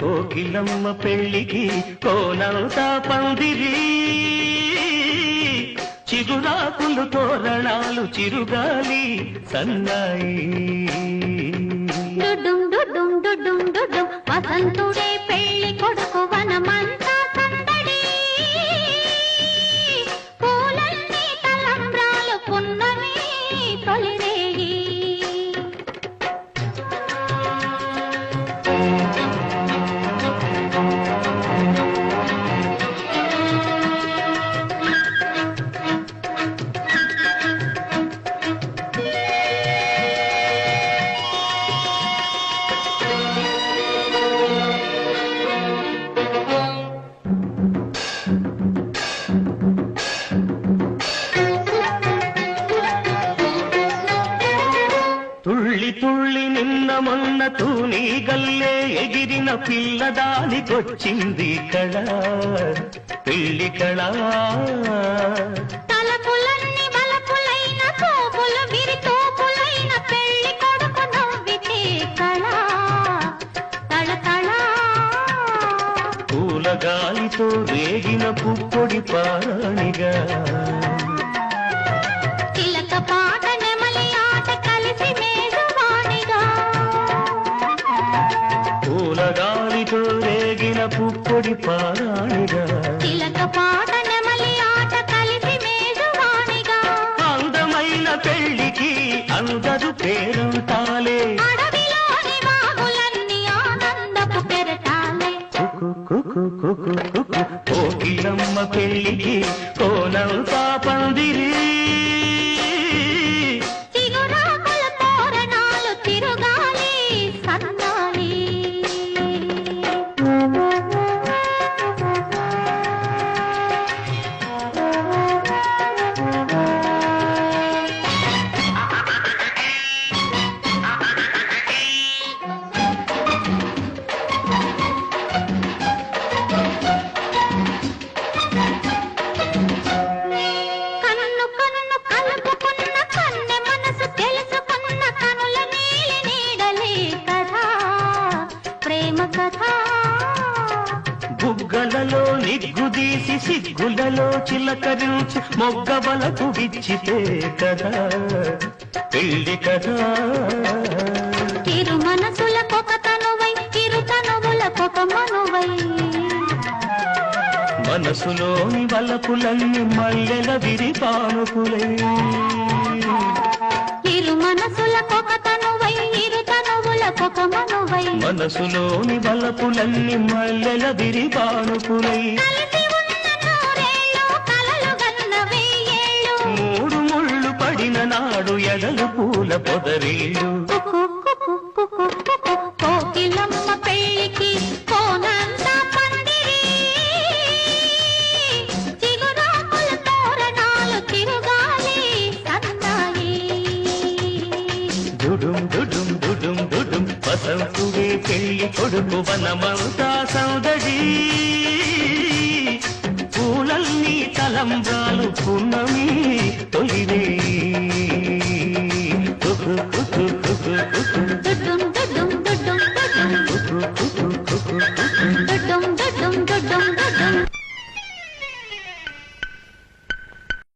కోకిలమ్మ పెళ్ళికి కోనంతా పందిరి. చిగురాకులు తోరణాలు చిరుగాలి సన్నాయి. డుడుం డుడుం డుడుం డుడుం వసంతుడే పెళ్ళి కొడుకు వనమంతా పూలన్నీ తలంబ్రాలు తొలిరేయి. మొన్న తూని గల్లే ఎగిరిన పిల్లదానికొచ్చింది కళ పెళ్ళి కళ. పెళ్ళి కళ. గాలితో రేగిన పుప్పొడి పారాణిగా గాలితో రేగిన పుప్పొడి పారాణిగా చిలక పాట నెమలి ఆట కలిసి మేజవాణిగా అందమైన పెళ్ళికి అందరు పేరంటాలే. కుకు కుకు కుకు కుకు. కోకిలమ్మ పెళ్ళికి కోనంతా పందిరి. బుగ్గలలో నిగ్గుదీసి సిగ్గులలో చిలకరించి మొగ్గవలకు విచ్చితే కదా పెళ్ళి కదా ఇరు మనసులకొక తనువై ఇరు తనువులకొక మనువై. మనసులోని వలపులన్నీ మల్లెల విరిపానుకులై. ఇరు మనసులకొక తనువై మనువై మనసులోని వలపులన్నీ మల్లెల వెయ్యేళ్ళు. మూడు ముళ్ళు పడిన నాడు ఎడలు పూల పొదరీళ్ళు. కొడుకు వనమంతా సౌదడి పూలన్నీ తలంబ్రాలు పున్నమి తొలివే